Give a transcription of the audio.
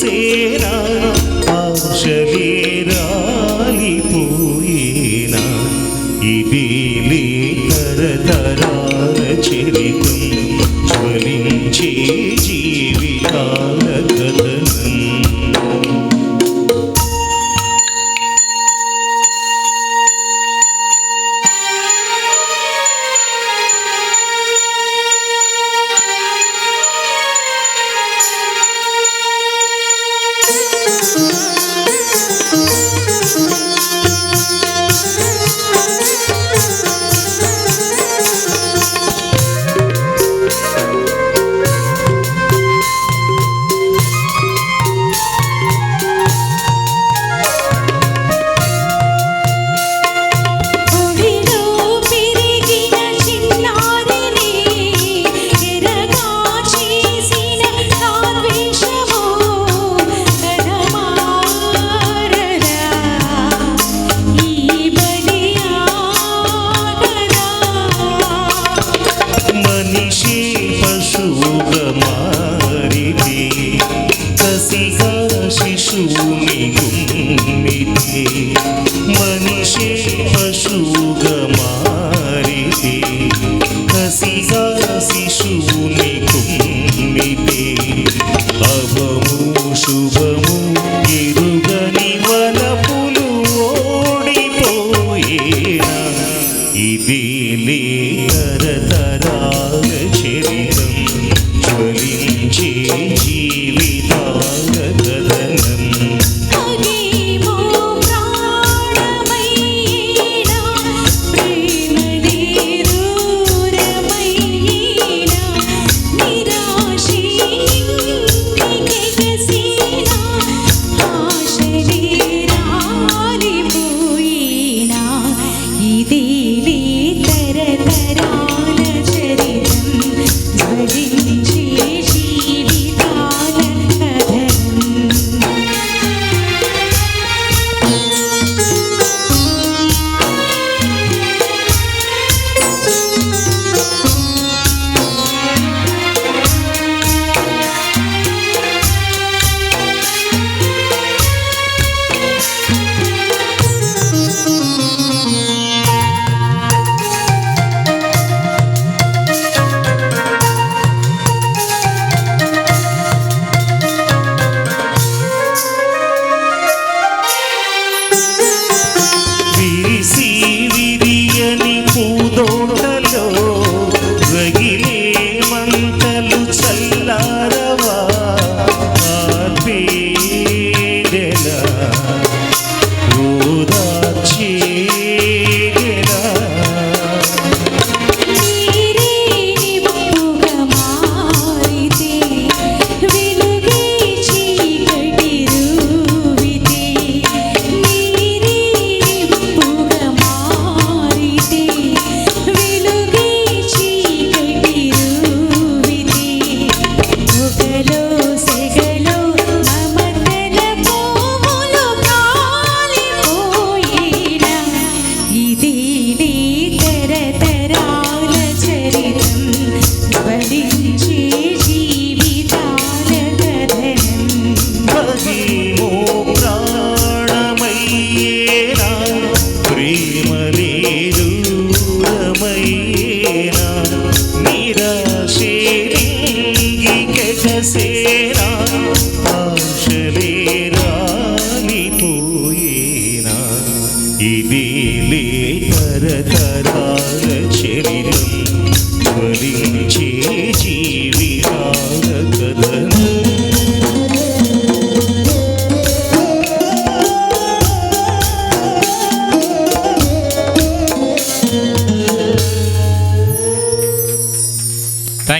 నింగికెగసేనా ఆశలే రాలిపోయేనా తరతరాల చరితం జ్వలించే జీవితాల मारिते। कसिका शिशुनि गुम्मिते मनुषे पशुगमा జ్వలించే జీవి ప్రాణమయ్యేనా ప్రేమలే దూరమయ్యేనా నిరాశే నింగికెగసేనా ఆశలే రాలిపోయేనా ఇదేలే తరతరాల చరితం జ్వలించే